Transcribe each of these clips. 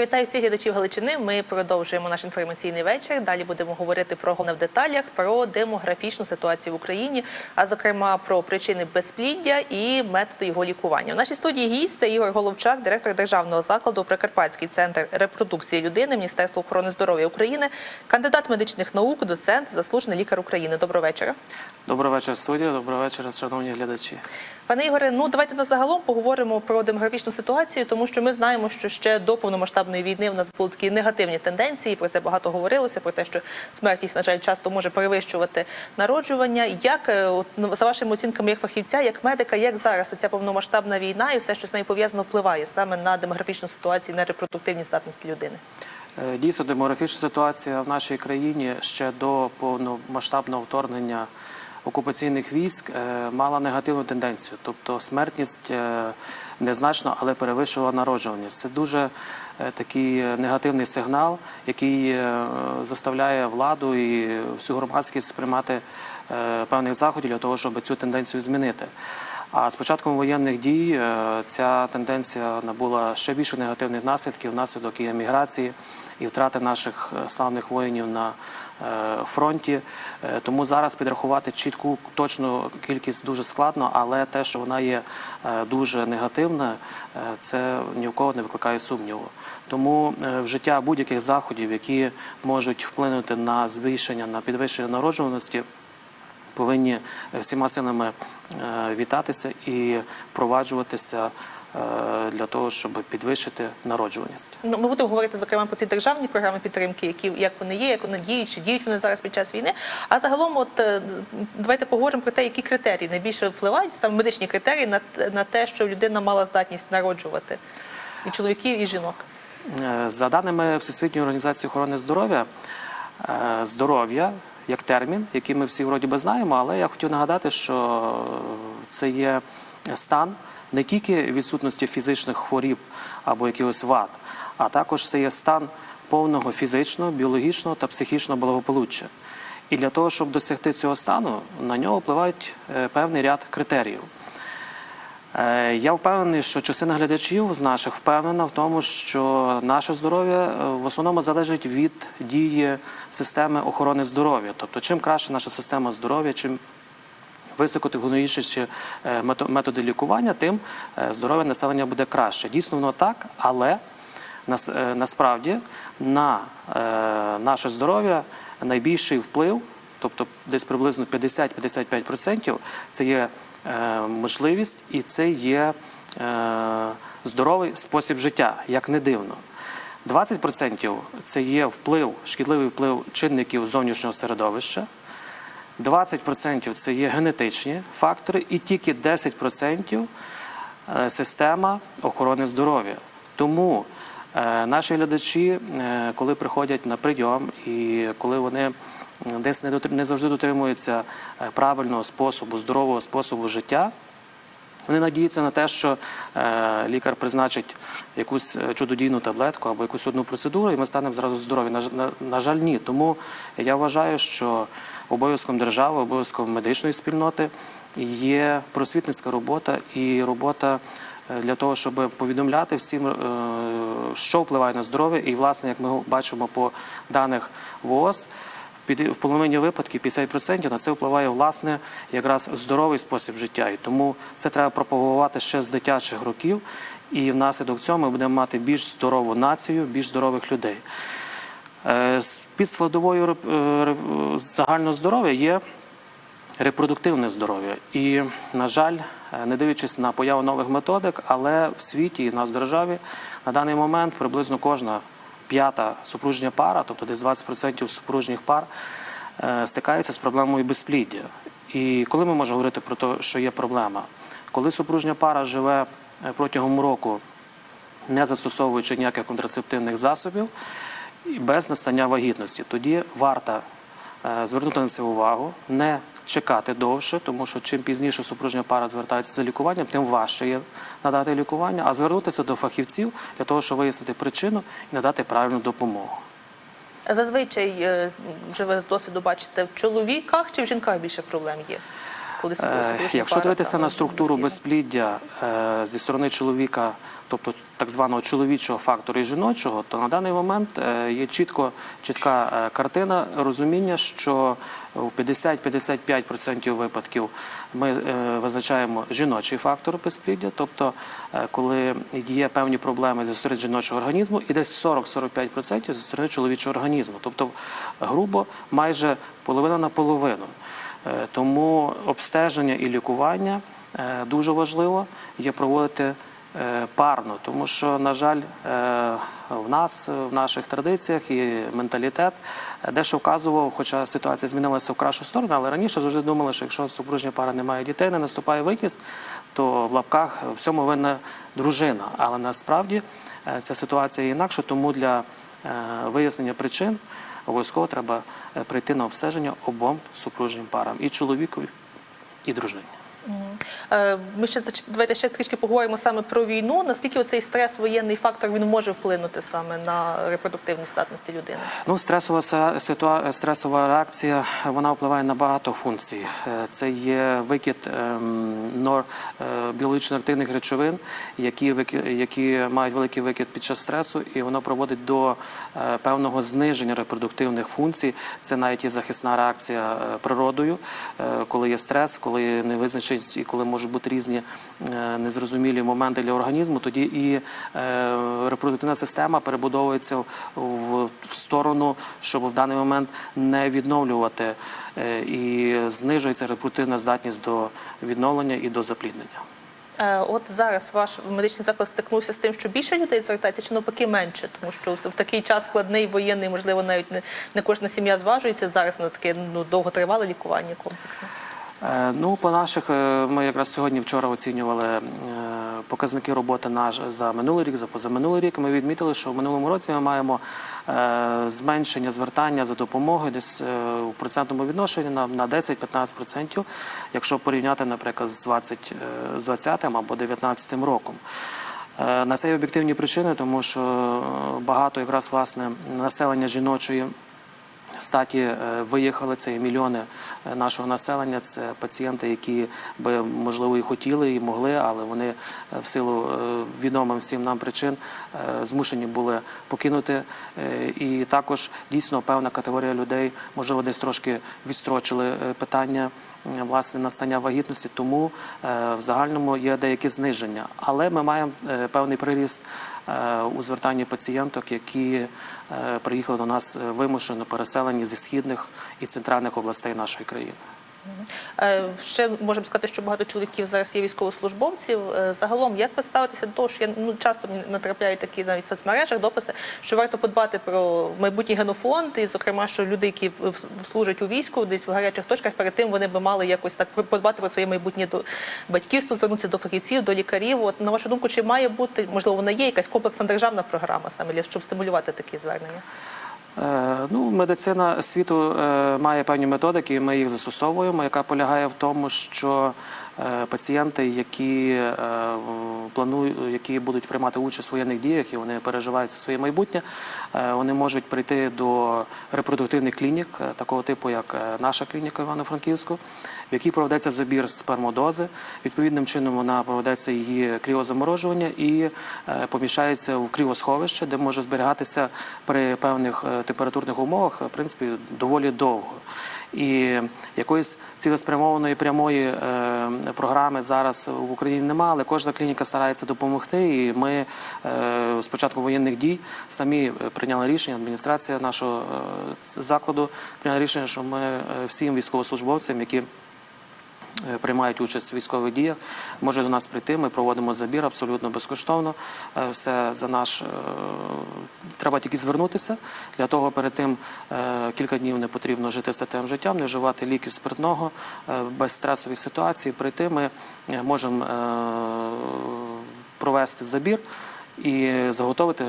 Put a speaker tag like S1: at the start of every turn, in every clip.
S1: Я вітаю всіх глядачів Галичини. Ми продовжуємо наш інформаційний вечір. Далі будемо говорити про головне в деталях, про демографічну ситуацію в Україні, а зокрема про причини безпліддя і методи його лікування. В нашій студії гість це Ігор Головчак, директор державного закладу Прикарпатський центр репродукції людини Міністерства охорони здоров'я України, кандидат медичних наук, доцент, заслужений лікар України. Доброго вечора.
S2: Добрий вечір, студія. Добрий вечір, шановні глядачі.
S1: Пане Ігоре, ну давайте на загалом поговоримо про демографічну ситуацію, тому що ми знаємо, що ще до повномасштабної війни в нас були такі негативні тенденції. Про це багато говорилося. Про те, що смертність, на жаль, часто може перевищувати народжування. Як е, от, ну, за вашими оцінками, як фахівця, як медика, як зараз оця повномасштабна війна і все, що з нею пов'язано, впливає саме на демографічну ситуацію, на репродуктивні здатності людини?
S2: Е, Дійсно, демографічна ситуація в нашій країні ще до повномасштабного вторгнення окупаційних військ е, мала негативну тенденцію. Тобто смертність незначно, але перевищувала народжуваність. Це дуже такий негативний сигнал, який е, заставляє владу і всю громадськість приймати е, певних заходів для того, щоб цю тенденцію змінити. А з початком воєнних дій е, ця тенденція набула ще більше негативних наслідків внаслідок і еміграції, і втрати наших е, славних воїнів на е, фронті. Тому зараз підрахувати чітку точну кількість дуже складно, але те, що вона є дуже негативна, це ні в кого не викликає сумніву. Тому е, вжиття будь-яких заходів, які можуть вплинути на збільшення, на підвищення народжуваності повинні всіма силами вітатися і впроваджуватися е, для того, щоб підвищити народжуваність.
S1: Ну, ми будемо говорити зокрема про ті державні програми підтримки, які як вони є, як вони діють, чи діють вони зараз під час війни. А загалом, от е, давайте поговоримо про те, які критерії найбільше впливають саме медичні критерії на, на те, що людина мала здатність народжувати і чоловіків, і жінок.
S2: Е, За даними Всесвітньої організації охорони здоров'я, е, здоров'я як термін, який ми всі вроді би знаємо, але я хотів нагадати, що це є стан не тільки відсутності фізичних хворіб або якихось вад, а також це є стан повного фізичного, біологічного та психічного благополуччя. І для того, щоб досягти цього стану, на нього впливають е, певний ряд критеріїв. Е, Я впевнений, що частина глядачів з наших впевнена в тому, що наше здоров'я е, в основному залежить від дії системи охорони здоров'я. Тобто, чим краще наша система здоров'я, чим високотехнологічніші е, методи лікування, тим здоров'я населення буде краще. Дійсно, воно так, але насправді на наше здоров'я найбільший вплив, тобто десь приблизно 50-55%, це є можливість і це є е, здоровий спосіб життя, як не дивно. 20% це є вплив, шкідливий вплив чинників зовнішнього середовища. 20% це є генетичні фактори, і тільки 10% е, система охорони здоров'я. Тому е, наші глядачі, е, коли приходять на прийом і коли вони десь не, завжди дотримуються е, правильного способу, здорового способу життя, вони надіються на те, що е, лікар призначить якусь е, чудодійну таблетку або якусь одну процедуру, і ми станемо зразу здорові. На, жаль, ні. Тому я вважаю, що обов'язком держави, обов'язком медичної спільноти є просвітницька робота і робота для того, щоб повідомляти всім, що впливає на здоров'я, і, власне, як ми бачимо по даних ВООЗ, в половині випадків 50% на це впливає власне якраз здоровий спосіб життя. І тому це треба пропагувати ще з дитячих років. І внаслідок цього ми будемо мати більш здорову націю, більш здорових людей. Е, Під складовою е, загального здоров'я є репродуктивне здоров'я. І, на жаль, е, не дивлячись на появу нових методик, але в світі і в нас в державі на даний момент приблизно кожна п'ята супружня пара, тобто десь 20% супружніх пар, е, стикається з проблемою безпліддя. І коли ми можемо говорити про те, що є проблема? Коли супружня пара живе е, протягом року, не застосовуючи ніяких контрацептивних засобів, без настання вагітності, тоді варто е, звернути на це увагу, не чекати довше, тому що чим пізніше супружня пара звертається за лікуванням, тим важче є надати лікування, а звернутися до фахівців для того, щоб вияснити причину і надати правильну допомогу.
S1: Зазвичай е, вже ви з досвіду бачите в чоловіках чи в жінках більше проблем є. Коли
S2: Е, Якщо дивитися на структуру безпліддя е, зі сторони чоловіка, тобто так званого чоловічого фактору і жіночого, то на даний момент е, є чітко чітка картина розуміння, що в 50-55% випадків ми визначаємо жіночий фактор безпліддя, тобто коли є певні проблеми зі сторони жіночого організму, і десь 40-45% зі сторони чоловічого організму, тобто грубо майже половина на половину. Е, Тому обстеження і лікування е, дуже важливо є проводити е, парно, тому що, на жаль, в нас, в наших традиціях і менталітет дещо вказував, хоча ситуація змінилася в кращу сторону, але раніше завжди думали, що якщо супружня пара не має дітей, не наступає вихід, то в лапках в цьому винна дружина. Але насправді ця ситуація інакша, тому для вияснення причин обов'язково треба е, прийти на обстеження обом супружнім парам і чоловікові, і дружині.
S1: Е, Ми ще давайте ще трішки поговоримо саме про війну. Наскільки оцей стрес, воєнний фактор він може вплинути саме на репродуктивні здатності людини?
S2: Ну, стресова ситуа- стресова реакція вона впливає на багато функцій. Е, Це є викид ем, нор е, біологічно активних речовин, які вики- які мають великий викид під час стресу, і воно проводить до певного зниження репродуктивних функцій. Це навіть і захисна реакція природою, коли є стрес, коли є невизначеність і коли можуть бути різні е, незрозумілі моменти для організму, тоді і е, репродуктивна система перебудовується в, сторону, щоб в даний момент не відновлювати е, і знижується репродуктивна здатність до відновлення і до запліднення.
S1: От зараз ваш медичний заклад стикнувся з тим, що більше людей звертається, чи навпаки менше, тому що в такий час складний воєнний, можливо, навіть не, не кожна сім'я зважується зараз на таке ну довготривале лікування комплексне.
S2: Е, Ну, по наших, е, ми якраз сьогодні вчора оцінювали е, показники роботи наш за минулий рік, за позаминулий рік. Ми відмітили, що в минулому році ми маємо зменшення звертання за допомогою десь у процентному відношенні на, на 10-15%, якщо порівняти, наприклад, з 20, е, з 20 або 19 роком. На це є об'єктивні причини, тому що багато якраз власне населення жіночої статі е, виїхали. Це мільйони е, нашого населення. Це пацієнти, які би можливо і хотіли, і могли, але вони е, в силу відомим всім нам причин змушені були покинути. І також дійсно певна категорія людей, можливо, десь трошки відстрочили питання. Власне, настання вагітності, тому в загальному є деякі зниження. Але ми маємо певний приріст у звертанні пацієнток, які приїхали до нас е, вимушено переселені зі східних і центральних областей нашої країни.
S1: Е, Ще можемо сказати, що багато чоловіків зараз є військовослужбовців. Е, Загалом, як ви ставитеся до того, що я ну часто мені натрапляють такі навіть в соцмережах дописи, що варто подбати про майбутній генофонд, і зокрема, що люди, які служать у війську, десь в гарячих точках, перед тим вони би мали якось так подбати про своє майбутнє до батьківство, звернутися до фахівців, до лікарів. От на вашу думку, чи має бути можливо вона є якась комплексна державна програма саме для щоб стимулювати такі звернення?
S2: Е, Ну, медицина світу е, має певні методики, ми їх застосовуємо, яка полягає в тому, що е, пацієнти, які планують, які будуть приймати участь в воєнних діях і вони переживають своє майбутнє, вони можуть прийти до репродуктивних клінік, такого типу, як наша клініка Івано-Франківську, в якій проведеться забір спермодози. Відповідним чином вона проведеться її кріозаморожування і е, поміщається в кріосховище, де може зберігатися при певних е, температурних умовах, в принципі, доволі довго. І якоїсь цілеспрямованої прямої е, програми зараз в Україні немає, але кожна клініка старається допомогти. І ми з початку воєнних дій самі прийняли рішення, адміністрація нашого закладу прийняла рішення, що ми всім військовослужбовцям, які приймають участь в військових діях, може до нас прийти. Ми проводимо забір абсолютно безкоштовно. Е, Все за наш е, треба тільки звернутися. Для того перед тим е, кілька днів не потрібно жити статевим життям, не вживати ліків спиртного е, без стресових ситуацій. Прийти ми е, можемо е, провести забір і заготовити,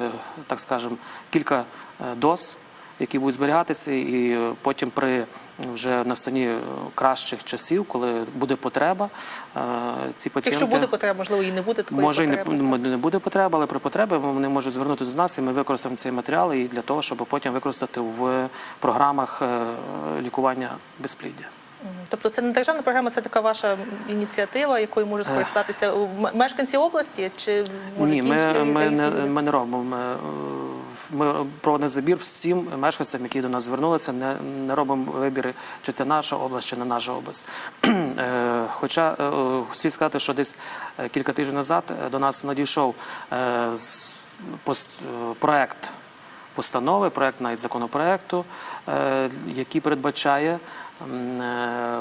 S2: так скажемо, кілька е, доз які будуть зберігатися, і е, потім при вже настанні е, кращих часів, коли буде потреба, е, ці пацієнти
S1: Якщо буде потреба, можливо, і не буде такої
S2: може
S1: потреби.
S2: не буде потреби, але при потребі вони можуть звернутися до нас, і ми використаємо цей матеріал і для того, щоб потім використати в програмах е, лікування безпліддя.
S1: Тобто це не державна програма, це така ваша ініціатива, якою можуть скористатися мешканці області чи може
S2: Ні,
S1: інші
S2: ми, ми, ми не робимо. Ми, проводимо забір всім мешканцям, які до нас звернулися. Не, не робимо вибіри, чи це наша область, чи не наша область. Е, Хоча е, слід сказати, що десь е, кілька тижнів назад до нас надійшов проект постанови, проект навіть законопроекту, який передбачає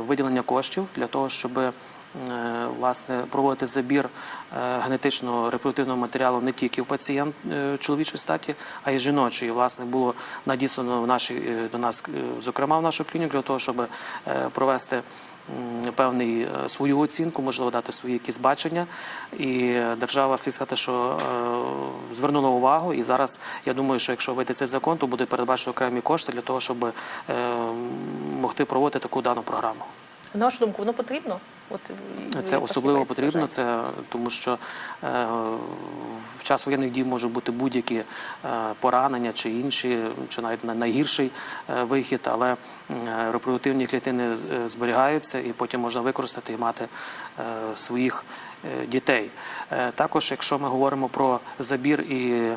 S2: виділення коштів для того, щоб власне проводити забір е, генетичного репродуктивного матеріалу не тільки в пацієнт е, чоловічої статі, а й жіночої. Власне було надіслано в наші е, до нас, е, зокрема в нашу клініку, для того, щоб е, провести певний е, свою оцінку, можливо, дати свої якісь бачення. І держава слід сказати, що е, звернула увагу. І зараз я думаю, що якщо вийде цей закон, то буде передбачено окремі кошти для того, щоб е, могти проводити таку дану програму.
S1: На вашу думку, воно потрібно? От
S2: Це особливо потрібно, це тому що е, в час воєнних дій можуть бути будь-які е, поранення чи інші, чи навіть на- найгірший е, вихід, але е, репродуктивні клітини е, зберігаються і потім можна використати і мати е, своїх е, дітей. Е, Також, якщо ми говоримо про забір і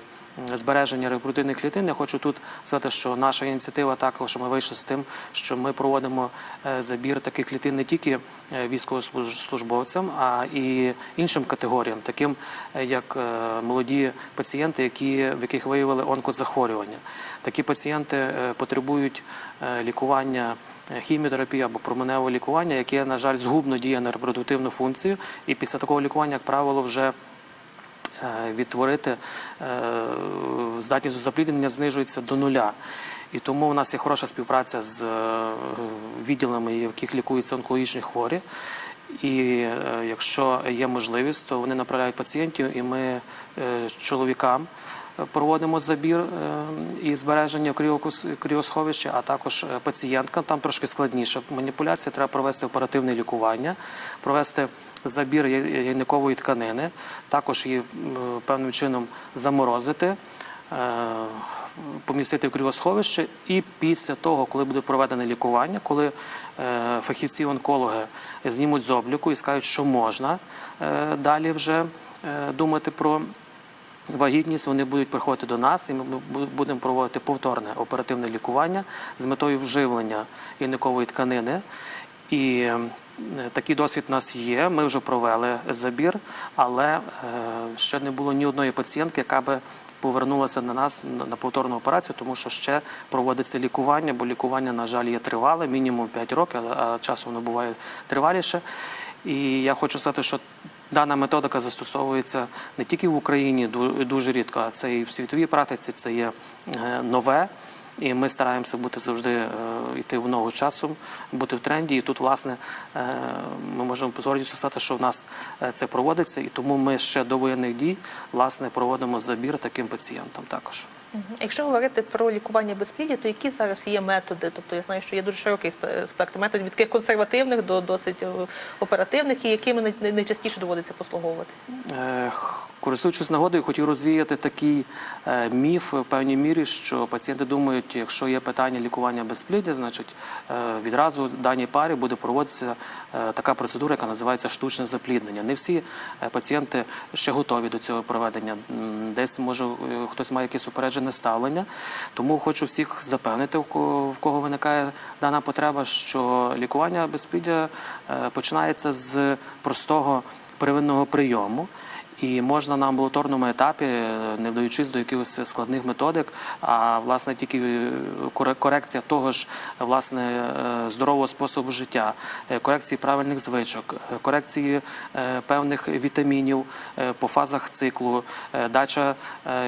S2: збереження репродуктивних клітин, я хочу тут сказати, що наша ініціатива також ми вийшли з тим, що ми проводимо е, забір таких клітин не тільки е, військовослужбовцям, а і іншим категоріям, таким е, як молоді пацієнти, які, в яких виявили онкозахворювання. Такі пацієнти потребують лікування. Хіміотерапії або променевого лікування, яке, на жаль, згубно діє на репродуктивну функцію, і після такого лікування, як правило, вже відтворити е, здатність запліднення знижується до нуля. І тому у нас є хороша співпраця з е, відділами, в яких лікуються онкологічні хворі. І е, якщо є можливість, то вони направляють пацієнтів, і ми е, чоловікам проводимо забір е, і збереження кріосховищі, а також е, пацієнткам. Там трошки складніша маніпуляція. Треба провести оперативне лікування, провести забір яйникової тканини, також її певним чином заморозити. е, Помістити в кріосховище, і після того, коли буде проведене лікування, коли е, фахівці-онкологи знімуть з обліку і скажуть, що можна е, далі вже думати про вагітність, вони будуть приходити до нас, і ми будемо проводити повторне оперативне лікування з метою вживлення яйникової тканини. І такий досвід у нас є. Ми вже провели забір, але е, ще не було ні одної пацієнтки, яка би повернулася на нас на- повторну операцію, тому що ще проводиться лікування, бо лікування, на жаль, є тривале, мінімум 5 років, а- а часом воно буває триваліше. І я хочу сказати, що Дана методика застосовується не тільки в Україні дуже рідко, а це і в світовій практиці це є е, нове. І ми стараємося бути завжди е, йти в ногу часу, бути в тренді. І тут, власне, е, ми можемо з стати, що в нас е, це проводиться, і тому ми ще до воєнних дій власне проводимо забір таким пацієнтам також.
S1: Якщо говорити про лікування безпліддя, то які зараз є методи? Тобто я знаю, що є дуже широкий спектр методів від таких консервативних до досить е, оперативних, і якими най- най- найчастіше доводиться послуговуватися.
S2: Е, Користуючись нагодою, хотів розвіяти такий е, міф в певній мірі, що пацієнти думають, якщо є питання лікування безпліддя, значить відразу даній парі буде проводитися така процедура, яка називається штучне запліднення. Не всі пацієнти ще готові до цього проведення. Десь може хтось має якесь упереджене ставлення. Тому хочу всіх запевнити, в кого, в кого виникає дана потреба, що лікування безпліддя е, починається з простого первинного прийому. І можна на амбулаторному етапі, е, не вдаючись до якихось складних методик, а власне тільки е, корекція того ж власне е, здорового способу життя, корекції правильних звичок, корекції певних вітамінів по фазах циклу, дача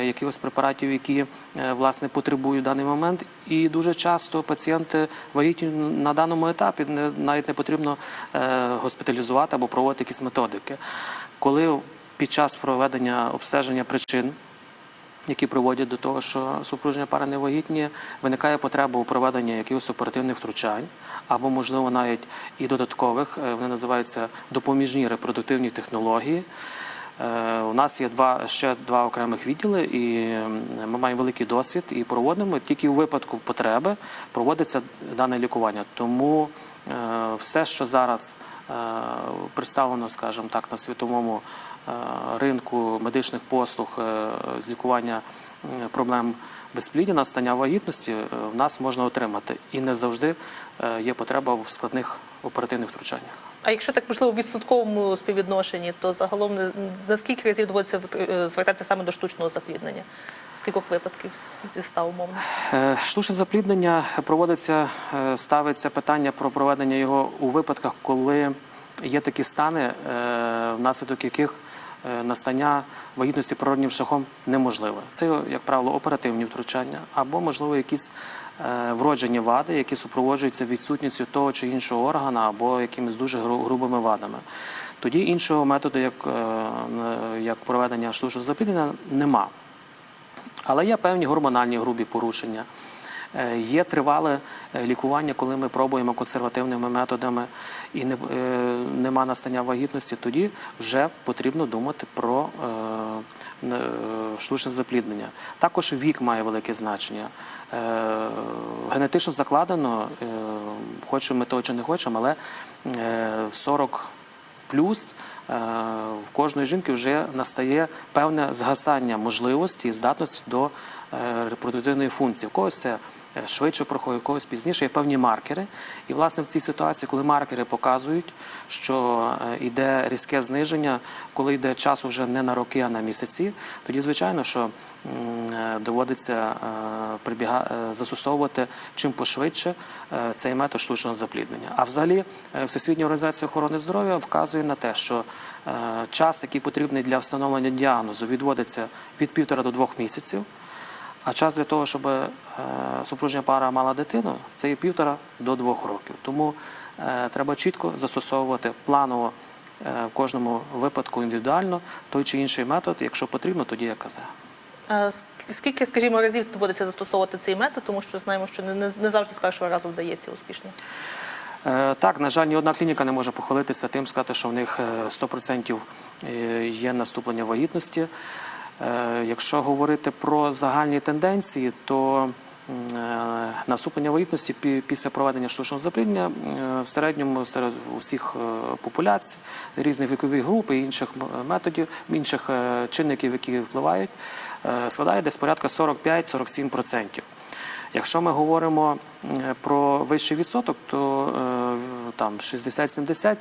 S2: якихось препаратів, які власне потребують в даний момент. І дуже часто пацієнти вагітні на даному етапі навіть не потрібно госпіталізувати або проводити якісь методики. Коли під час проведення обстеження причин, які приводять до того, що супружня пара невагітні, виникає потреба у проведенні якихось оперативних втручань, або, можливо, навіть і додаткових, е, вони називаються допоміжні репродуктивні технології. Е, У нас є два ще два окремих відділи, і ми маємо великий досвід і проводимо тільки у випадку потреби проводиться дане лікування. Тому е, все, що зараз представлено, скажімо так, на світовому ринку медичних послуг е, з лікування проблем безпліддя, настання вагітності, е, в нас можна отримати. І не завжди е, є потреба в складних оперативних втручаннях.
S1: А якщо так можливо в відсотковому співвідношенні, то загалом на скільки разів доводиться е, звертатися саме до штучного запліднення? З кількох випадків зі ста умовно?
S2: Е, Штучне запліднення проводиться, е, ставиться питання про проведення його у випадках, коли є такі стани, е, внаслідок яких е, настання вагітності природнім шляхом неможливе. Це, як правило, оперативні втручання або, можливо, якісь е, вроджені вади, які супроводжуються відсутністю того чи іншого органа або якимись дуже гру- грубими вадами. Тоді іншого методу, як, е, як проведення штучного запліднення, нема. Але є певні гормональні грубі порушення. Е, Є тривале е, лікування, коли ми пробуємо консервативними методами і не, е, нема настання вагітності, тоді вже потрібно думати про штучне запліднення. Також вік має велике значення. Генетично закладено, хочемо ми того чи не хочемо, але е, в 40 плюс в кожної жінки вже настає певне згасання можливості і здатності до репродуктивної функції. В когось це швидше проходить, когось пізніше є певні маркери. І власне в цій ситуації, коли маркери показують, що е, йде різке зниження, коли йде час вже не на роки, а на місяці, тоді звичайно, що е, доводиться е, е, застосовувати чим пошвидше е, цей метод штучного запліднення. А взагалі е, Всесвітня організація охорони здоров'я вказує на те, що е, час, який потрібний для встановлення діагнозу, відводиться від півтора до двох місяців. А час для того, щоб е, супружня пара мала дитину, це є півтора до двох років. Тому е, треба чітко застосовувати планово е, в кожному випадку індивідуально той чи інший метод. Якщо потрібно, тоді як казав.
S1: Скільки, скажімо, разів доводиться застосовувати цей метод, тому що знаємо, що не, завжди з першого разу вдається успішно.
S2: Так, на жаль, ні одна клініка не може похвалитися тим, сказати, що в них е, 100% є наступлення вагітності. Е, Якщо говорити про загальні тенденції, то е, наступлення вагітності пі- після проведення штучного запліднення е, в середньому серед усіх популяцій різних вікових груп і інших методів, інших чинників, які впливають, складає десь порядка 45-47%. Якщо ми говоримо про вищий відсоток, то там 60-70,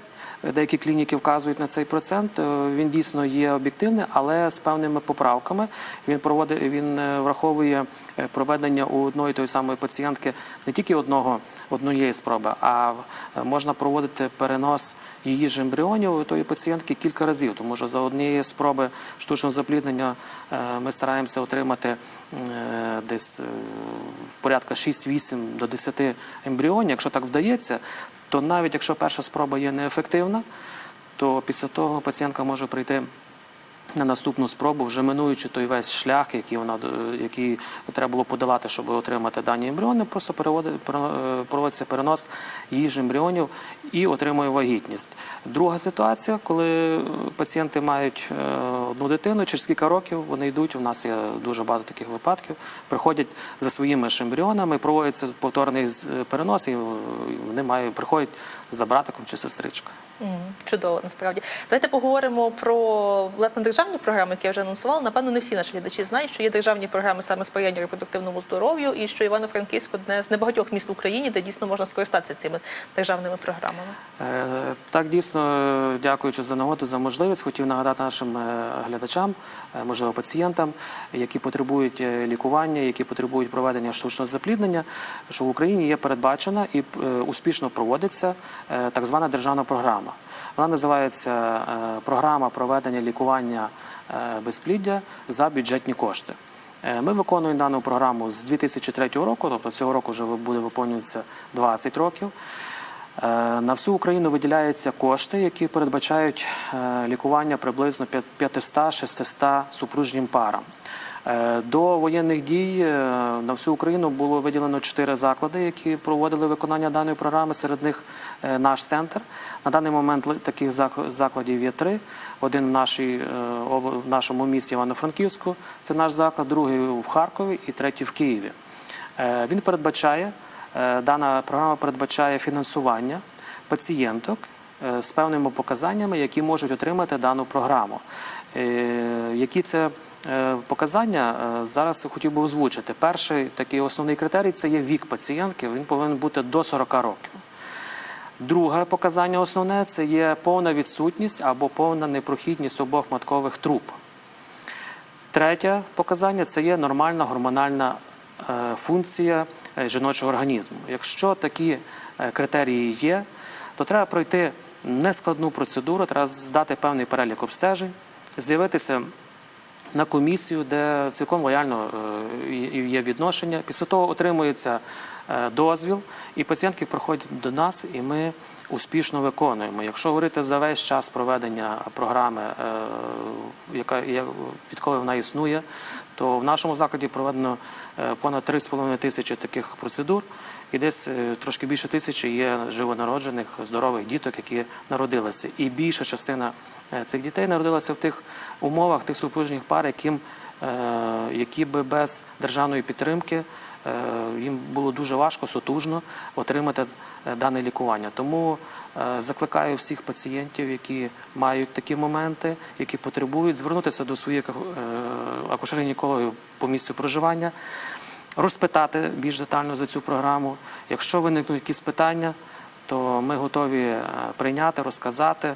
S2: деякі клініки вказують на цей процент. Е, Він дійсно є об'єктивний, але з певними поправками. Він проводить, він е, враховує е, проведення у одної тої самої пацієнтки не тільки одного однієї спроби, а можна проводити перенос її ж ембріонів тої пацієнтки кілька разів, тому що за однієї спроби штучного запліднення ми стараємося отримати десь в порядка 6-8 до 10 ембріонів. Якщо так вдається, то навіть якщо перша спроба є неефективна, то після того пацієнтка може прийти на наступну спробу, вже минуючи той весь шлях, який вона е, який треба було подолати, щоб отримати дані ембріони, просто е, проводиться перенос її ж ембріонів і отримує вагітність. Друга ситуація, коли пацієнти мають е, одну дитину, через кілька років вони йдуть. У нас є дуже багато таких випадків. Приходять за своїми ж ембріонами, проводиться повторний перенос, і вони мають приходять за братиком чи сестричкою.
S1: Чудово, насправді. Давайте поговоримо про власне державні програми, які я вже анонсувала. Напевно, не всі наші глядачі знають, що є державні програми саме сприяння репродуктивному здоров'ю, і що Івано-Франківськ одне з небагатьох міст в Україні, де дійсно можна скористатися цими державними програмами.
S2: Е, Так, дійсно, дякуючи за нагоду, за можливість, хотів нагадати нашим е, глядачам, е, можливо, пацієнтам, які потребують лікування, які потребують проведення штучного запліднення, що в Україні є передбачена і успішно проводиться так звана державна програма. Вона називається е, Програма проведення лікування е, безпліддя за бюджетні кошти. Е, Ми виконуємо дану програму з 2003 року, тобто цього року вже буде виповнюватися 20 років. На всю Україну виділяються кошти, які передбачають лікування приблизно 500-600 супружнім парам. Е, До воєнних дій е, на всю Україну було виділено чотири заклади, які проводили виконання даної програми. Серед них е, наш центр. На даний момент таких зак- закладів є три. Один в, нашій, в нашому місті Івано-Франківську, це наш заклад, другий в Харкові і третій в Києві. Він передбачає, дана програма передбачає фінансування пацієнток з певними показаннями, які можуть отримати дану програму. Які це показання е, зараз хотів би озвучити. Перший такий основний критерій це є вік пацієнтки. Він повинен бути до 40 років. Друге показання основне це є повна відсутність або повна непрохідність обох маткових труб. Третє показання це є нормальна гормональна е, функція е, жіночого організму. Якщо такі е, критерії є, то треба пройти нескладну процедуру, треба здати певний перелік обстежень, з'явитися на комісію, де цілком лояльно е, є відношення. Після того отримується е, дозвіл, і пацієнтки приходять до нас, і ми успішно виконуємо. Якщо говорити за весь час проведення програми, е, яка відколи вона існує, то в нашому закладі проведено понад 3,5 тисячі таких процедур, і десь е, трошки більше тисячі є живонароджених здорових діток, які народилися. І більша частина е, цих дітей народилася в тих умовах, тих супружніх пар, е, які би без державної підтримки їм було дуже важко, сотужно отримати дане лікування. Тому закликаю всіх пацієнтів, які мають такі моменти, які потребують, звернутися до своїх акушер-гінекологів по місцю проживання, розпитати більш детально за цю програму. Якщо виникнуть якісь питання, то ми готові е, прийняти, розказати,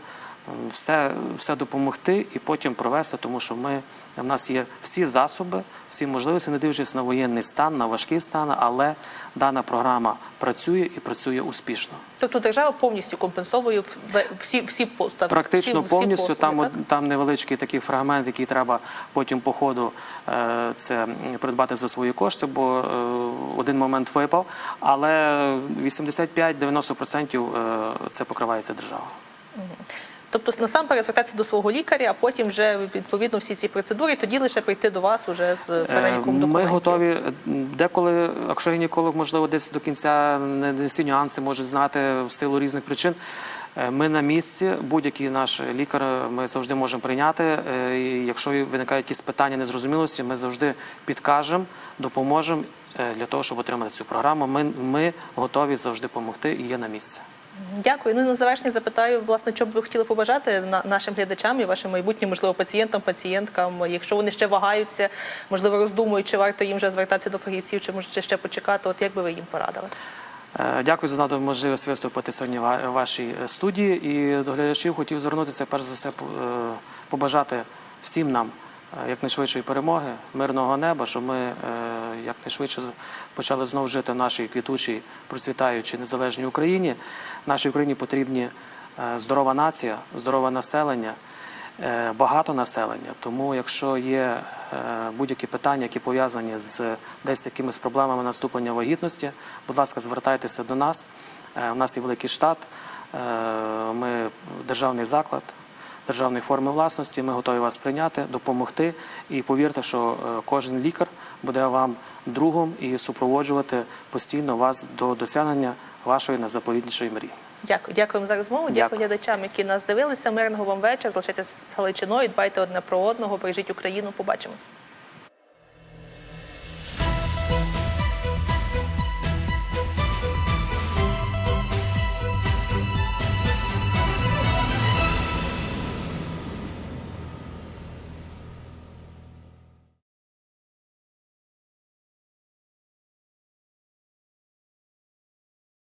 S2: все, все допомогти і потім провести, тому що ми, в нас є всі засоби, всі можливості, не дивлячись на воєнний стан, на важкий стан, але дана програма працює і працює успішно.
S1: Тобто держава повністю компенсовує всі, всі постав,
S2: Практично
S1: всі, всі
S2: повністю
S1: послуги,
S2: там,
S1: так?
S2: там невеличкий такий фрагмент, який треба потім по ходу е, це придбати за свої кошти, бо е, один момент випав. Але 85-90% е, це покривається держава.
S1: Тобто насамперед звертатися до свого лікаря, а потім вже відповідно всі ці процедури, тоді лише прийти до вас уже з переліком
S2: Е,
S1: документів.
S2: Ми готові. е, Деколи, якщо гінеколог, можливо, десь до кінця не всі нюанси може знати в силу різних причин. е, Ми на місці, будь-який наш лікар, ми завжди можемо прийняти. І Якщо виникають якісь питання незрозумілості, ми завжди підкажемо, допоможемо для того, щоб отримати цю програму. Ми, ми готові завжди допомогти і є на місці.
S1: Дякую. Ну і на завершення запитаю, власне, що б ви хотіли побажати на- нашим глядачам і вашим майбутнім, можливо, пацієнтам, пацієнткам, якщо вони ще вагаються, можливо, роздумують, чи варто їм вже звертатися до фахівців, чи може ще почекати. От як би ви їм порадили?
S2: Е, Дякую за надану можливість виступити сьогодні в вашій е, студії. І до глядачів хотів звернутися перш за все, е, побажати всім нам якнайшвидшої перемоги, мирного неба, щоб ми е, якнайшвидше почали знову жити в нашій квітучій, процвітаючій незалежній Україні. Нашій Україні потрібні е, здорова нація, здорове населення. е, Багато населення, тому якщо є е, будь-які питання, які пов'язані з десь якимись проблемами наступлення вагітності, будь ласка, звертайтеся до нас. Е, У нас є великий штат, е, ми державний заклад, державної форми власності. Ми готові вас прийняти, допомогти. І повірте, що е, кожен лікар буде вам другом і супроводжувати постійно вас до досягнення вашої найзаповітнішої мрії.
S1: Дякую, дякуємо за розмову. Дякую,
S2: Дякую.
S1: глядачам, які нас дивилися. Мирного вам вечора. Залишайтеся з Галичиною, дбайте одне про одного, бережіть Україну. Побачимось.